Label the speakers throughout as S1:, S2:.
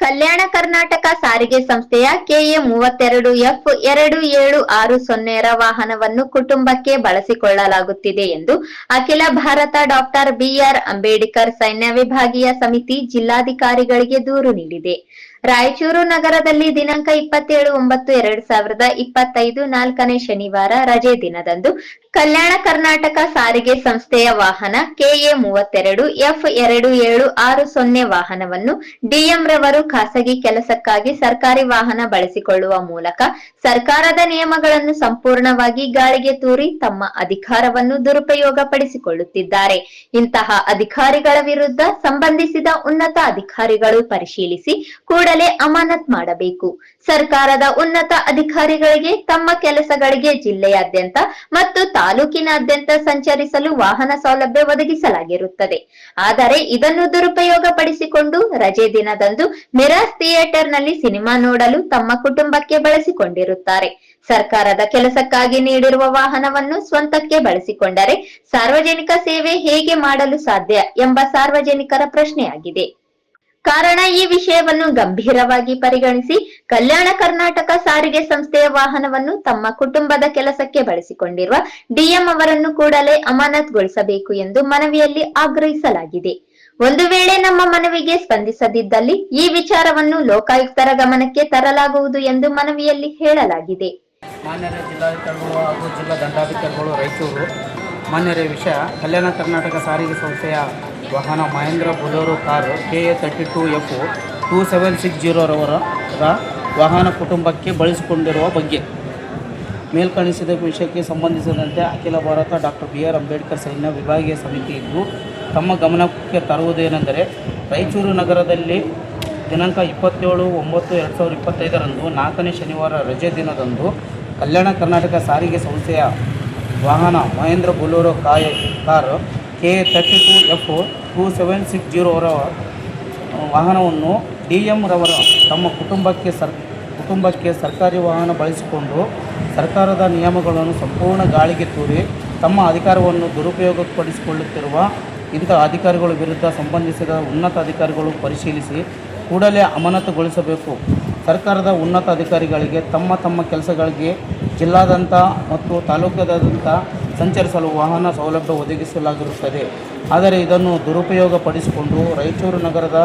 S1: ಕಲ್ಯಾಣ ಕರ್ನಾಟಕ ಸಾರಿಗೆ ಸಂಸ್ಥೆಯ ಕೆಎ ಮೂವತ್ತೆರಡು ಎಫ್ ಎರಡು ಏಳು ಆರು ಸೊನ್ನೆರ ವಾಹನವನ್ನು ಕುಟುಂಬಕ್ಕೆ ಬಳಸಿಕೊಳ್ಳಲಾಗುತ್ತಿದೆ ಎಂದು ಅಖಿಲ ಭಾರತ ಡಾಕ್ಟರ್ ಬಿಆರ್ ಅಂಬೇಡ್ಕರ್ ಸೈನ್ಯ ವಿಭಾಗೀಯ ಸಮಿತಿ ಜಿಲ್ಲಾಧಿಕಾರಿಗಳಿಗೆ ದೂರು ನೀಡಿದೆ. ರಾಯಚೂರು ನಗರದಲ್ಲಿ ದಿನಾಂಕ ಇಪ್ಪತ್ತೇಳು ಒಂಬತ್ತು ಎರಡ್ ಸಾವಿರದ ಇಪ್ಪತ್ತೈದು ನಾಲ್ಕನೇ ಶನಿವಾರ ರಜೆ ದಿನದಂದು ಕಲ್ಯಾಣ ಕರ್ನಾಟಕ ಸಾರಿಗೆ ಸಂಸ್ಥೆಯ ವಾಹನ ಕೆಎ ಮೂವತ್ತೆರಡು ಎಫ್ ಎರಡು ಏಳು ಆರು ಸೊನ್ನೆ ವಾಹನವನ್ನು ಡಿಎಂ ರವರು ಖಾಸಗಿ ಕೆಲಸಕ್ಕಾಗಿ ಸರ್ಕಾರಿ ವಾಹನ ಬಳಸಿಕೊಳ್ಳುವ ಮೂಲಕ ಸರ್ಕಾರದ ನಿಯಮಗಳನ್ನು ಸಂಪೂರ್ಣವಾಗಿ ಗಾಳಿಗೆ ತೂರಿ ತಮ್ಮ ಅಧಿಕಾರವನ್ನು ದುರುಪಯೋಗಪಡಿಸಿಕೊಳ್ಳುತ್ತಿದ್ದಾರೆ. ಇಂತಹ ಅಧಿಕಾರಿಗಳ ವಿರುದ್ಧ ಸಂಬಂಧಿಸಿದ ಉನ್ನತ ಅಧಿಕಾರಿಗಳು ಪರಿಶೀಲಿಸಿ ಕೂಡಲೇ ಅಮಾನತ್ ಮಾಡಬೇಕು. ಸರ್ಕಾರದ ಉನ್ನತ ಅಧಿಕಾರಿಗಳಿಗೆ ತಮ್ಮ ಕೆಲಸಗಳಿಗೆ ಜಿಲ್ಲೆಯಾದ್ಯಂತ ಮತ್ತು ತಾಲೂಕಿನಾದ್ಯಂತ ಸಂಚರಿಸಲು ವಾಹನ ಸೌಲಭ್ಯ ಒದಗಿಸಲಾಗಿರುತ್ತದೆ. ಆದರೆ ಇದನ್ನು ದುರುಪಯೋಗ ಪಡಿಸಿಕೊಂಡು ರಜೆ ದಿನದಂದು ಮಿರಾಸ್ ಥಿಯೇಟರ್ನಲ್ಲಿ ಸಿನಿಮಾ ನೋಡಲು ತಮ್ಮ ಕುಟುಂಬಕ್ಕೆ ಬಳಸಿಕೊಂಡಿರುತ್ತಾರೆ. ಸರ್ಕಾರದ ಕೆಲಸಕ್ಕಾಗಿ ನೀಡಿರುವ ವಾಹನವನ್ನು ಸ್ವಂತಕ್ಕೆ ಬಳಸಿಕೊಂಡರೆ ಸಾರ್ವಜನಿಕ ಸೇವೆ ಹೇಗೆ ಮಾಡಲು ಸಾಧ್ಯ ಎಂಬ ಸಾರ್ವಜನಿಕರ ಪ್ರಶ್ನೆಯಾಗಿದೆ. ಕಾರಣ ಈ ವಿಷಯವನ್ನು ಗಂಭೀರವಾಗಿ ಪರಿಗಣಿಸಿ ಕಲ್ಯಾಣ ಕರ್ನಾಟಕ ಸಾರಿಗೆ ಸಂಸ್ಥೆಯ ವಾಹನವನ್ನು ತಮ್ಮ ಕುಟುಂಬದ ಕೆಲಸಕ್ಕೆ ಬಳಸಿಕೊಂಡಿರುವ ಡಿಎಂ ಅವರನ್ನು ಕೂಡಲೇ ಅಮಾನತ್ಗೊಳಿಸಬೇಕು ಎಂದು ಮನವಿಯಲ್ಲಿ ಆಗ್ರಹಿಸಲಾಗಿದೆ. ಒಂದು ವೇಳೆ ನಮ್ಮ ಮನವಿಗೆ ಸ್ಪಂದಿಸದಿದ್ದಲ್ಲಿ ಈ ವಿಚಾರವನ್ನು ಲೋಕಾಯುಕ್ತರ ಗಮನಕ್ಕೆ ತರಲಾಗುವುದು ಎಂದು ಮನವಿಯಲ್ಲಿ ಹೇಳಲಾಗಿದೆ.
S2: ಜಿಲ್ಲಾಧಿಕಾರಿಗಳು ಹಾಗೂ ಜಿಲ್ಲಾ ದಂಡಾಧಿಕಾರಿಗಳು, ರೈತರು ವಿಷಯ ಕಲ್ಯಾಣ ಕರ್ನಾಟಕ ಸಾರಿಗೆ ಸಂಸ್ಥೆಯ ವಾಹನ Mahindra Bolero car K A thirty two F two seven six ಜೀರೋರವರ ವಾಹನ ಕುಟುಂಬಕ್ಕೆ ಬಳಸಿಕೊಂಡಿರುವ ಬಗ್ಗೆ. ಮೇಲ್ಕಣಿಸಿದ ವಿಷಯಕ್ಕೆ ಸಂಬಂಧಿಸಿದಂತೆ ಅಖಿಲ ಭಾರತ ಡಾಕ್ಟರ್ ಬಿ ಆರ್ ಅಂಬೇಡ್ಕರ್ ಸೈನ್ಯ ವಿಭಾಗೀಯ ಸಮಿತಿ ಇದ್ದು, ತಮ್ಮ ಗಮನಕ್ಕೆ ತರುವುದೇನೆಂದರೆ ರಾಯಚೂರು ನಗರದಲ್ಲಿ ದಿನಾಂಕ ಇಪ್ಪತ್ತೇಳು ಒಂಬತ್ತು ಎರಡು ಸಾವಿರದ ಇಪ್ಪತ್ತೈದರಂದು ನಾಲ್ಕನೇ ಶನಿವಾರ ರಜೆ ದಿನದಂದು ಕಲ್ಯಾಣ ಕರ್ನಾಟಕ ಸಾರಿಗೆ ಸಂಸ್ಥೆಯ ವಾಹನ ಮಹೇಂದ್ರ ಬೊಲೋರೋ ಕಾಯ car K thirty two F two seven six ಜೀರೋರ ವಾಹನವನ್ನು ಡಿ ಎಂ ರವರ ತಮ್ಮ ಕುಟುಂಬಕ್ಕೆ ಸರ್, ಕುಟುಂಬಕ್ಕೆ ಸರ್ಕಾರಿ ವಾಹನ ಬಳಸಿಕೊಂಡು ಸರ್ಕಾರದ ನಿಯಮಗಳನ್ನು ಸಂಪೂರ್ಣ ಗಾಳಿಗೆ ತೂರಿ ತಮ್ಮ ಅಧಿಕಾರವನ್ನು ದುರುಪಯೋಗಪಡಿಸಿಕೊಳ್ಳುತ್ತಿರುವ ಇಂಥ ಅಧಿಕಾರಿಗಳ ವಿರುದ್ಧ ಸಂಬಂಧಿಸಿದ ಉನ್ನತ ಅಧಿಕಾರಿಗಳು ಪರಿಶೀಲಿಸಿ ಕೂಡಲೇ ಅಮಾನತುಗೊಳಿಸಬೇಕು. ಸರ್ಕಾರದ ಉನ್ನತ ಅಧಿಕಾರಿಗಳಿಗೆ ತಮ್ಮ ತಮ್ಮ ಕೆಲಸಗಳಿಗೆ ಜಿಲ್ಲಾದಂಥ ಮತ್ತು ತಾಲೂಕಾದಾದ್ಯಂತ ಸಂಚರಿಸಲು ವಾಹನ ಸೌಲಭ್ಯ ಒದಗಿಸಲಾಗಿರುತ್ತದೆ. ಆದರೆ ಇದನ್ನು ದುರುಪಯೋಗಪಡಿಸಿಕೊಂಡು ರಾಯಚೂರು ನಗರದ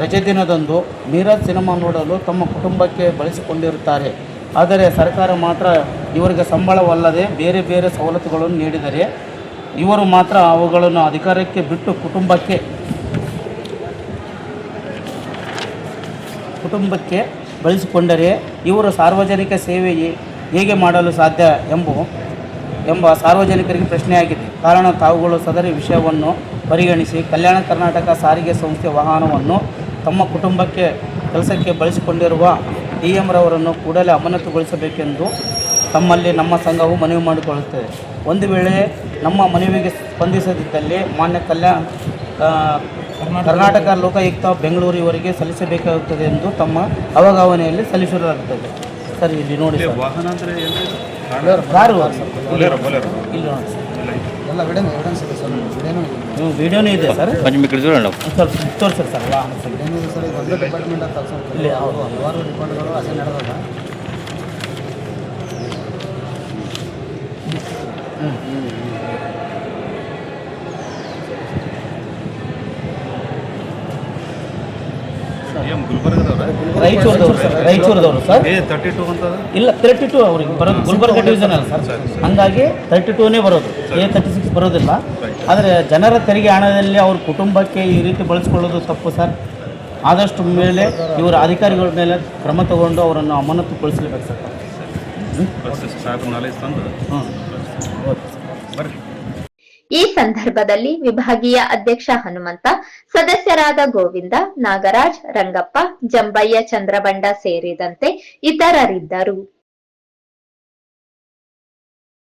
S2: ರಜೆ ದಿನದಂದು ಮೀರಾಜ್ ಸಿನಿಮಾ ನೋಡಲು ತಮ್ಮ ಕುಟುಂಬಕ್ಕೆ ಬಳಸಿಕೊಂಡಿರುತ್ತಾರೆ. ಆದರೆ ಸರ್ಕಾರ ಮಾತ್ರ ಇವರಿಗೆ ಸಂಬಳವಲ್ಲದೆ ಬೇರೆ ಬೇರೆ ಸವಲತ್ತುಗಳನ್ನು ನೀಡಿದರೆ ಇವರು ಮಾತ್ರ ಅವುಗಳನ್ನು ಅಧಿಕಾರಕ್ಕೆ ಬಿಟ್ಟು ಕುಟುಂಬಕ್ಕೆ ಕುಟುಂಬಕ್ಕೆ ಬಳಸಿಕೊಂಡರೆ ಇವರು ಸಾರ್ವಜನಿಕ ಸೇವೆ ಹೇಗೆ ಮಾಡಲು ಸಾಧ್ಯ ಎಂಬ ಎಂಬ ಸಾರ್ವಜನಿಕರಿಗೆ ಪ್ರಶ್ನೆಯಾಗಿದೆ. ಕಾರಣ ತಾವುಗಳು ಸದರಿ ವಿಷಯವನ್ನು ಪರಿಗಣಿಸಿ ಕಲ್ಯಾಣ ಕರ್ನಾಟಕ ಸಾರಿಗೆ ಸಂಸ್ಥೆ ವಾಹನವನ್ನು ತಮ್ಮ ಕುಟುಂಬಕ್ಕೆ, ಕೆಲಸಕ್ಕೆ ಬಳಸಿಕೊಂಡಿರುವ ಡಿ ಎಂ ರವರನ್ನು ಕೂಡಲೇ ಅಮಾನತುಗೊಳಿಸಬೇಕೆಂದು ತಮ್ಮಲ್ಲಿ ನಮ್ಮ ಸಂಘವು ಮನವಿ ಮಾಡಿಕೊಳ್ಳುತ್ತದೆ. ಒಂದು ವೇಳೆ ನಮ್ಮ ಮನವಿಗೆ ಸ್ಪಂದಿಸದಿದ್ದಲ್ಲಿ ಮಾನ್ಯ ಕಲ್ಯಾಣ ಕರ್ನಾಟಕ ಲೋಕಾಯುಕ್ತ ಬೆಂಗಳೂರು ಇವರಿಗೆ ಸಲ್ಲಿಸಬೇಕಾಗುತ್ತದೆ ಎಂದು ತಮ್ಮ ಅವಗಾವನೆಯಲ್ಲಿ ಸಲ್ಲಿಸಲಾಗುತ್ತದೆ. ಸರ್, ಇಲ್ಲಿ ನೋಡಿ
S3: ವಾಹನ ಅಂದ್ರೆ ಏನ್ರಿ
S2: ಕಾರು
S3: ಬೊಲೆರೋ ಬೊಲೆರೋ
S2: ಇಲ್ಲಿ ನೋಡಿ ಸರ್
S4: ಎಲ್ಲ ವಿಡಿಯೋ ಎವಿಡೆನ್ಸ್ ಇದೆ ಸರ್ ವಿಡಿಯೋನೂ ಇದೆ
S2: ನೀವು ವಿಡಿಯೋನೇ ಇದೆ ಸರ್
S5: కొంచెం ఇక్కడ చూడండి
S2: ಸ್ವಲ್ಪ ತೋರಿಸಿ ಸರ್ ವಾಹನ ಸರ್
S4: ವಿಡಿಯೋನೂ ಇದೆ ಸರ್ ಇದು ಒಂದೇ ಡಿಪಾರ್ಟ್ಮೆಂಟ್ ಅಂತ ತಲ್ಸೋದು
S2: ಇಲ್ಲಿ
S4: ಅವರು ಹಲವಾರು ರಿಪೋರ್ಟ್ಗಳು ಅದೇ ನಡೆದದ
S2: ರಾಯಚೂರದವರು ಸರ್ ರಾಯಚೂರದವರು ಸರ್.
S3: ಏ ತರ್ಟಿ ಟು ಅಂತ
S2: ಇಲ್ಲ ತರ್ಟಿ ಟು ಅವ್ರಿಗೆ ಬರೋದು ಗುಲ್ಬರ್ಗ ಡಿವಿಷನ್ ಅಲ್ಲ ಸರ್. ಹಂಗಾಗಿ ತರ್ಟಿ ಟೂನೇ ಬರೋದು. ಎ ತರ್ಟಿ ಸಿಕ್ಸ್ ಬರೋದಿಲ್ಲ. ಆದರೆ ಜನರ ತೆರಿಗೆ ಹಣದಲ್ಲಿ ಅವ್ರ ಕುಟುಂಬಕ್ಕೆ ಈ ರೀತಿ ಬಳಸ್ಕೊಳ್ಳೋದು ತಪ್ಪು ಸರ್. ಆದಷ್ಟು ಮೇಲೆ ಇವರ ಅಧಿಕಾರಿಗಳ ಮೇಲೆ ಕ್ರಮ ತಗೊಂಡು ಅವರನ್ನು ಅಮಾನತುಗೊಳಿಸಲೇಬೇಕು ಸರ್. ಹ್ಞೂ
S1: ಈ ಸಂದರ್ಭದಲ್ಲಿ ವಿಭಾಗೀಯ ಅಧ್ಯಕ್ಷ ಹನುಮಂತ ಸದಸ್ಯರಾದ ಗೋವಿಂದ ನಾಗರಾಜ್ ರಂಗಪ್ಪ ಜಂಬಯ್ಯ ಚಂದ್ರಬಂಡ ಸೇರಿದಂತೆ ಇತರರಿದ್ದರು.